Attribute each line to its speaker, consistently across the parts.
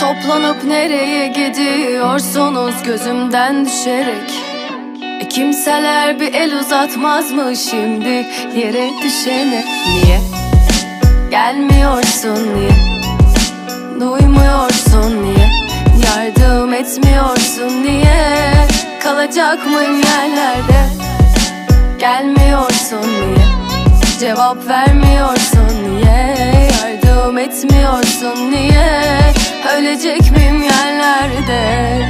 Speaker 1: toplanıp nereye gidiyorsunuz? Gözümden düşerek. E Kimseler bir el uzatmaz mı şimdi. Yere düşene Niye? Gelmiyorsun niye? Duymuyorsun niye? Yardım etmiyorsun niye? Kalacak mıyım yerlerde? Gelmiyorsun niye? Cevap vermiyorsun niye? Yardım etmiyorsun niye Ölecek miyim yerlerde?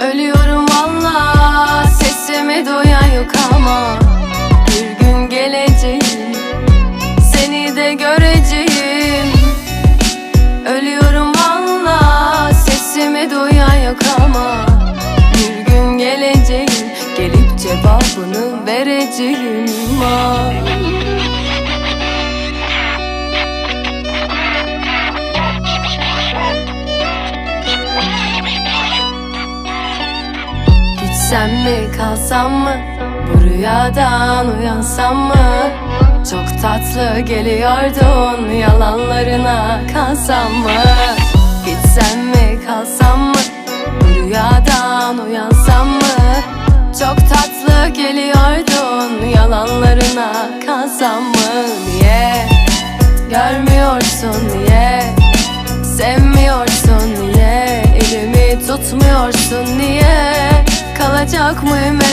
Speaker 1: Ölüyorum valla Sesimi duyan yok ama Bir gün geleceğim Seni de göreceğim. Ölüyorum valla Sesimi duyan yok ama Bir gün geleceğim Gelip cevabını vereceğim. Ah. Gitsem mi kalsam mı? Bu rüyadan uyansam mı? Çok tatlı geliyordun Yalanlarına kalsam mı? Gitsem mi kalsam mı? Bu rüyadan uyansam mı? Çok tatlı geliyordun Yalanlarına kalsam mı? Niye Görmüyorsun niye Sevmiyorsun niye Elimi tutmuyorsun niye Kalacak mıyım